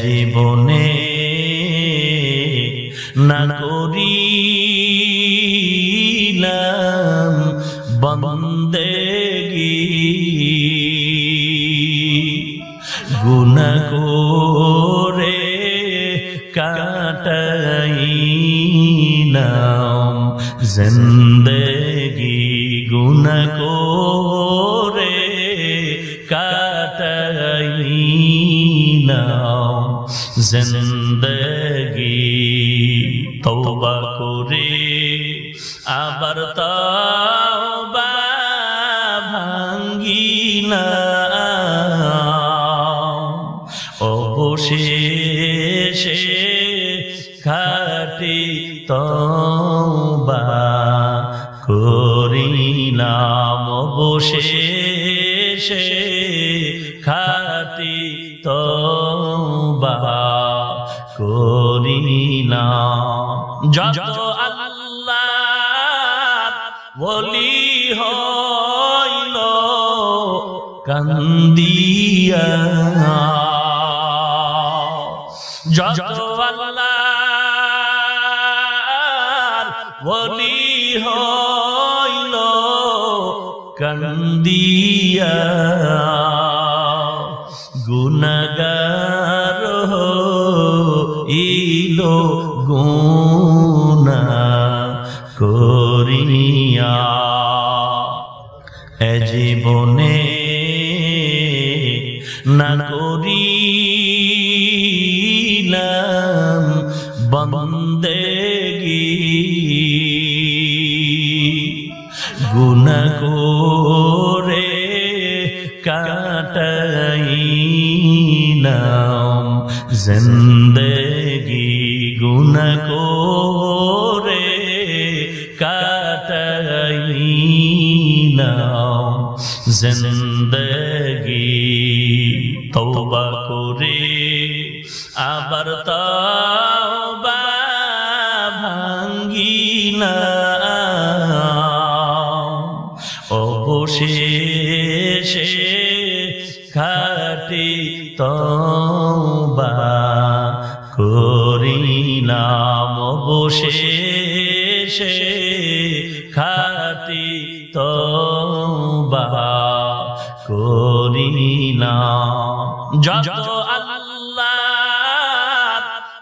জীবনে না করিলাম বন্দেগি গুণ করে কাটাইলাম। জিন্দগি গুণ করে কাটাইলাম জিন্দগি তওবা করে আবার তওবা ভাঙ্গিলাম অবশেষে খাটি তওবা করিলাম অবশেষে খাটি তওবা করিলাম যত আল্লাহ বলি হইল কান্দিয়া যত আল্লাহ বলি হইল কান্দিয়া ইলো গুণা করিয়া। এ জীবনে না করিলাম বন্দেগি গুণ করে কাটাইলাম জিন্দগি। গুণ করে কাটাইলাম জিন্দগি তওবা করে আবার তওবা ভাঙ্গিলাম। অবশেষে খাটি তওবা অবশেষে খাটি তওবা করিলাম যত আল্লাহ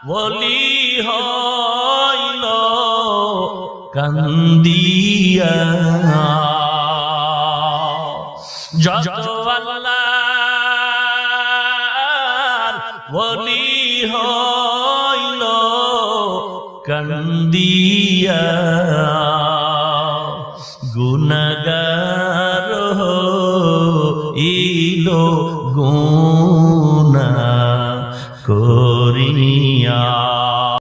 বলি হইল কান্দিয়া যত আল্লাহ বলি হইল কন্দিয়া গুণগার ইলো গুণা করিয়া।